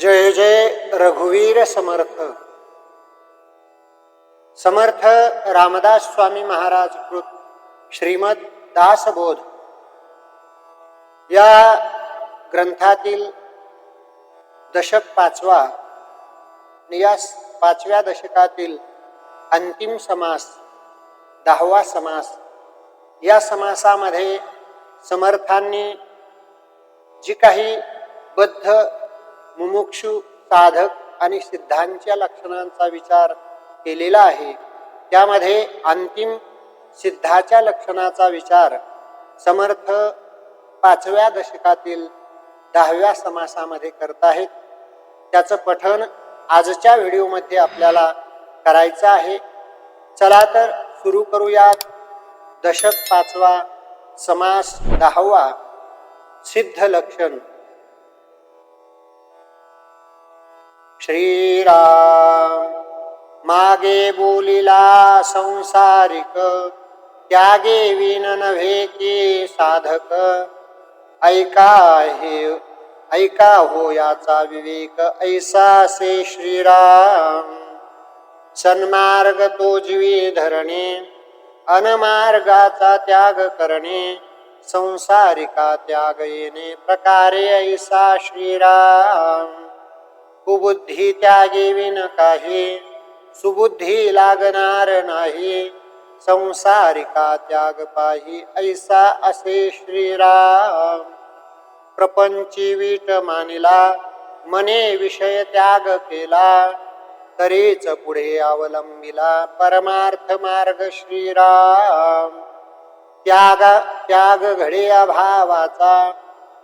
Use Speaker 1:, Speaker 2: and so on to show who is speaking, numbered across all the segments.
Speaker 1: जय जय रघुवीर समर्थ। समर्थ रामदास स्वामी महाराज कृत श्रीमद दासबोध। या ग्रंथातील दशक पाचवा या पाचव्या दशकातील अंतिम समास दहावा समास या समासामध्ये समर्थांनी जी काही बद्ध मुमुक्षु साधक आणि सिद्धांच्या लक्षणांचा विचार केलेला आहे. त्यामध्ये अंतिम सिद्धाच्या लक्षणाचा विचार समर्थ पाचव्या दशकातील दहाव्या समासामध्ये करत आहेत. त्याचं पठण आजच्या व्हिडिओमध्ये आपल्याला करायचं आहे. चला तर सुरू करूयात. दशक पाचवा समास दहावा सिद्ध लक्षण. श्रीराम. मागे बोलिला संसारिक त्यागे विन नव्हे के साधक. ऐका हे ऐका हो याचा विवेक ऐसा से श्रीराम. सन्मार्ग तो जीवी धरणे अनमार्गाचा त्याग करणे संसारिका त्याग येणे प्रकारे ऐसा श्रीराम. कुबुद्धी त्यागे विन काही. सुबुद्धी लागणार नाही. संसारिका त्याग पाही. ऐसा असे श्रीराम. प्रपंची वीट मानिला. मने विषय त्याग केला. तरीच पुढे अवलंबिला. परमार्थ मार्ग श्रीराम. त्याग त्याग घडे अभावाचा.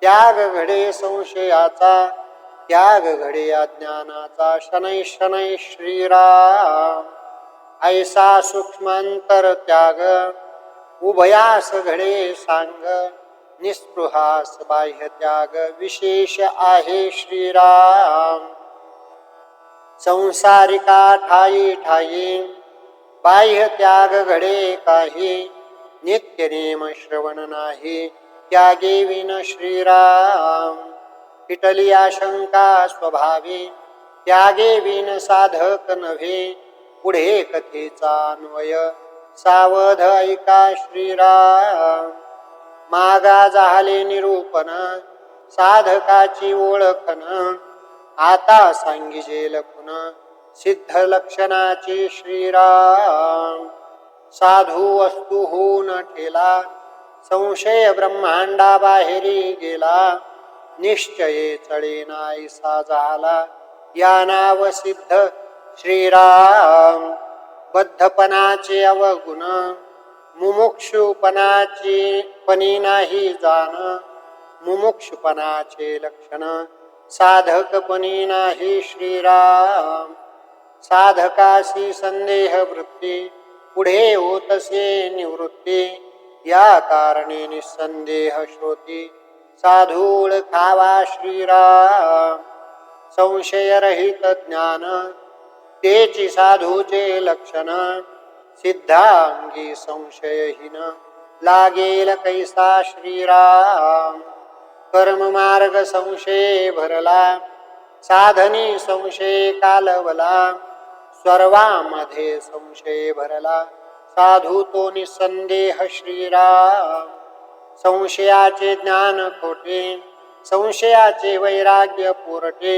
Speaker 1: त्याग घडे संशयाचा. त्याग घडे अज्ञानाचा शनै शनै श्रीराम। ऐसा सूक्ष्मांतर त्याग उभयास घडे सांग निस्पृहास बाह्य त्याग विशेष आहे श्रीराम। संसारिका ठाई ठाई बाह्य त्याग घडे काही नित्य नेम श्रवण नाही त्यागे विन श्रीराम। फिटली आशंका स्वभावी त्यागे विन साधक नव्हे पुढे कथेचा अन्वय. सावध ऐका श्रीराम. मागा झाले निरूपण साधकाची ओळखन आता सांगिजे लखुन सिद्ध लक्षणाची श्रीराम. साधू वस्तू होऊन ठेला संशय ब्रह्मांडा बाहेरी गेला. निश्चये चळे नाहीसा झाला. या नाव सिद्ध श्रीराम. बद्धपणाचे अवगुण मुमुक्षुपणाची पणी नाही जाण. मुमुक्षुपणाचे लक्षण साधकपणी नाही श्रीराम. साधकाशी संदेह वृत्ती पुढे होतसे निवृत्ती. या कारणे निसंदेह श्रोती. साधूळ खावा श्रीराम. संशयरहित ज्ञान तेची साधूचे लक्षण सिद्धांगी संशयहीन. लागेल कैसा श्रीराम. कर्म मार्ग संशय भरला साधनी संशय कालवला सर्वामध्ये संशय भरला. साधू तो निसंदेह श्रीराम. संशयाचे ज्ञान खोटे संशयाचे वैराग्य पुरटे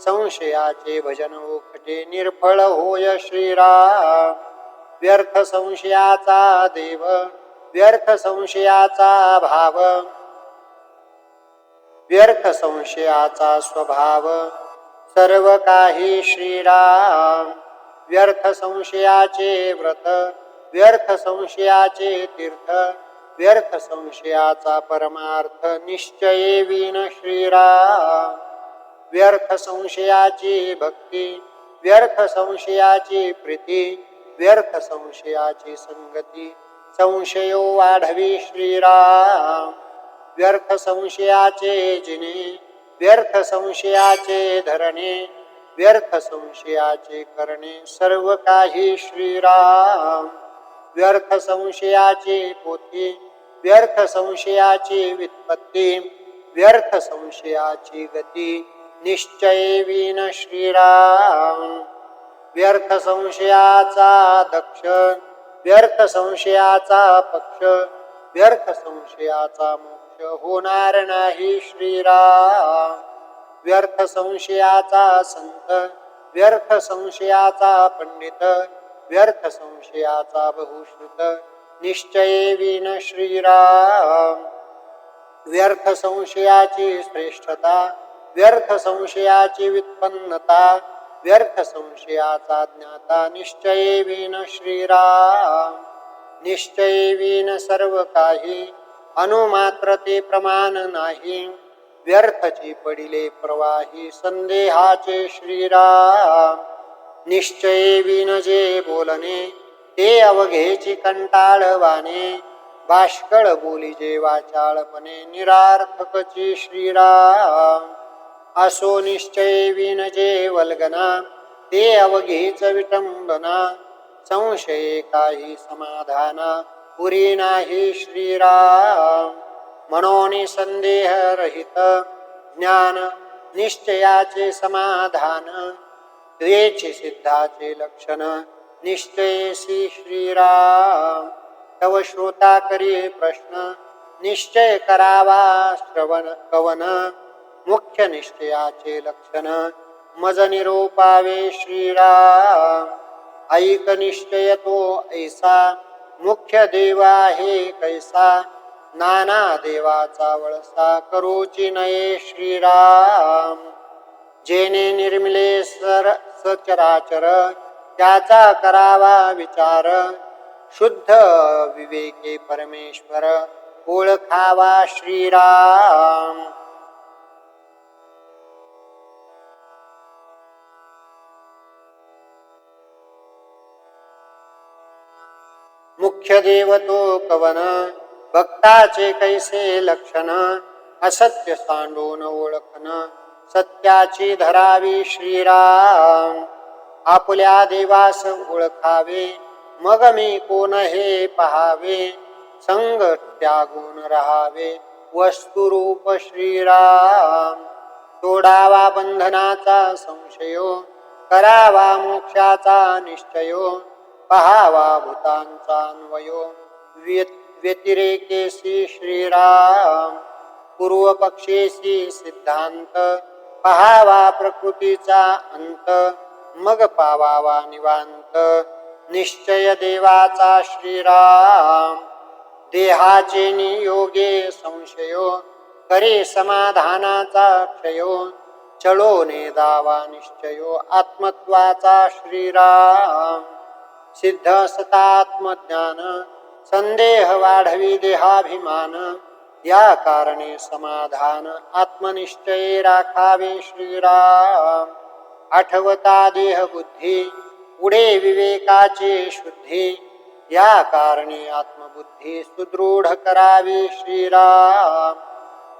Speaker 1: संशयाचे भजन उखटे निर्फळ होय श्रीराम. व्यर्थ संशयाचा देव व्यर्थ संशयाचा भाव व्यर्थ संशयाचा स्वभाव सर्व काही श्रीराम. व्यर्थ संशयाचे व्रत व्यर्थ संशयाचे तीर्थ व्यर्थ संशयाचा परमार्थ निश्चये विन श्रीराम. व्यर्थ संशयाची भक्ती व्यर्थ संशयाची प्रीती व्यर्थ संशयाची संगती संशयो वाढवी श्रीराम. व्यर्थ संशयाचे जिने व्यर्थ संशयाचे धरणे व्यर्थ संशयाचे करणे सर्व काही श्रीराम. व्यर्थ संशयाची पोथी व्यर्थ संशयाची वित्पत्ती व्यर्थ संशयाची गती निश्चय विन श्रीराम. व्यर्थ संशयाचा दक्ष व्यर्थ संशयाचा पक्ष व्यर्थ संशयाचा मोक्ष होणार नाही श्रीराम. व्यर्थ संशयाचा संत व्यर्थ संशयाचा पंडित व्यर्थ संशयाचा बहुश्रुत निश्चये विन श्रीराम. व्यर्थ संशयाची श्रेष्ठता व्यर्थ संशयाची व्युत्पन्नता व्यर्थ संशयाचा ज्ञाता निश्चये विन श्रीराम. निश्चये विन सर्व काही अनुमात्र ते प्रमाण नाही. व्यर्थची पडिले प्रवाही संदेहाचे श्रीराम. निश्चये विन जे बोलणे ते अवघेची कंटाळवाने. बाष्कळ बोली जे वाचाळपणे निरार्थकची श्रीराम. असो निश्चय विन जे वल्गना ते अवघेच विटंबना. संशये काही समाधाना पुरी नाही श्रीराम. म्हणून संदेह रहित ज्ञान निश्चयाचे समाधान. द्वेचि सिद्धाचे लक्षण निश्चयसी श्रीराम. तव श्रोता करी प्रश्न निश्चय करावा श्रवण कवन. मुख्य निश्चयाचे लक्षण मज निरोपावे श्रीराम. ऐक निश्चय तो ऐसा मुख्य देवा हे कैसा. नाना देवाचा वळसा करोची नये श्रीराम. जेने निर्मिले सर सचराचर त्याचा करावा विचार. शुद्ध विवेके परमेश्वर ओळखावा श्रीराम. मुख्य देवतो कवन भक्ताचे कैसे लक्षण असत्य सांडून ओळखन. सत्याची धरावी श्रीराम. आपल्या देवास ओळखावे मग मी कोण हे पहावे? संग त्यागून राहावे वस्तुरूप श्रीराम. तोडावा बंधनाचा संशयो करावा मोक्षाचा निश्चयो पहावा भूतांचा अन्वयो. व्यत- व्यतिरेकेशी श्रीराम पूर्वपक्षेशी सिद्धांत पहावा प्रकृतीचा अंत मग पावावा निवांत. निश्चय देवाचा श्रीराम देहाचे नियोगे संशयो करे समाधानाचा क्षयो. चलो ने दावा निश्चयो आत्मत्वाचा श्रीराम. सिद्ध सतात्मज्ञान संदेह वाढवी देहाभिमान. या कारणे समाधान आत्मनिश्चये राखावे श्रीराम. आठवता देह बुद्धी पुढे विवेकाचे शुद्धी या कारणे आत्मबुद्धी सुदृढ करावी श्रीराम.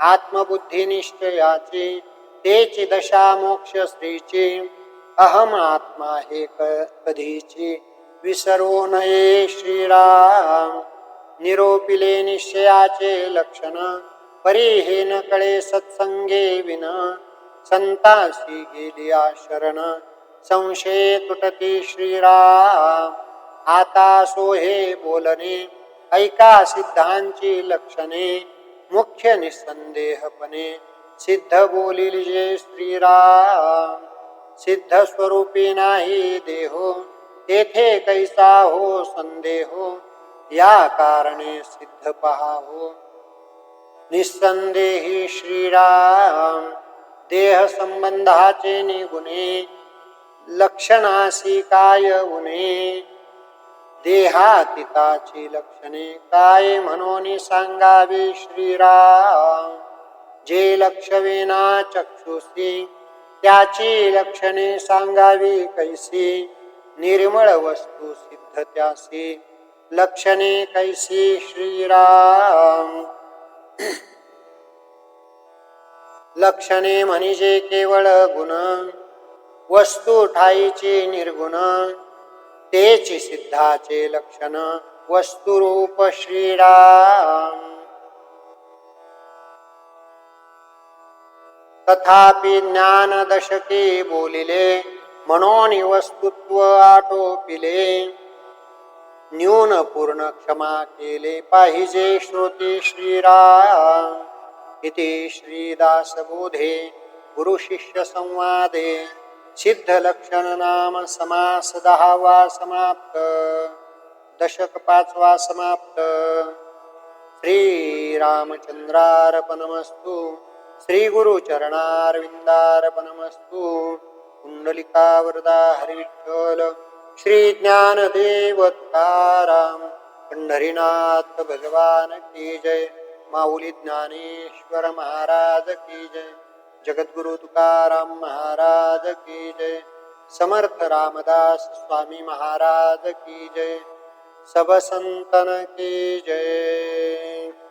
Speaker 1: आत्मबुद्धी निश्चयाची तेची दशा मोक्ष स्त्रीची अहम आत्मा हे क- कधीची विसरो नये श्रीराम. निरोपिले निश्चयाचे लक्षण परी हे न कळे सत्संगे विन संतासी गेली शरण संशये तुटती श्रीराम. आता सोहे बोलणे ऐका सिद्धांची लक्षणे मुख्य निसंदेहपणे सिद्ध बोलिल जे श्रीराम. सिद्ध स्वरूपी नाही देहो तेथे कैसा हो संदेहो या कारणे सिद्ध पहावो हो. निसंदेही श्रीराम देह संबंधाचे निगुणे लक्षणासी काय उणे? देहातिताची लक्षणे काय म्हणून सांगावी श्रीराम? जे लक्षवेना चक्षुसी त्याची लक्षणे सांगावी कैसी? निर्मळ वस्तू सिद्ध त्यासी. लक्षणे कैसी श्रीराम। लक्षणे म्हणजे केवळ गुण वस्तू ठाईची निर्गुण तेच सिद्धाचे लक्षण वस्तुरूप श्रीराम। तथापि ज्ञान दशके बोलिले म्हणून वस्तुत्व आटोपिले न्यून पूर्ण क्षमा केले पाहिजे श्रोते श्रीराम. इति श्रीदासबोधे गुरुशिष्यसंवादे सिद्धलक्षण संवादे. सिद्ध लक्षण नाम समास दहावा समाप्त. दशक पाचवा समाप्त. श्रीरामचंद्रार्पणमस्तु. श्रीगुरुचरणारविन्दार्पणमस्तु कुण्डलिकावृदा हरिविठ्ठल श्री ज्ञानदेव तुकाराम पंढरीनाथ भगवान की जय। माऊली ज्ञानेश्वर महाराज की जय। जगद्गुरु तुकाराम महाराज की जय। समर्थ रामदास स्वामी महाराज की जय। सब संतन की जय।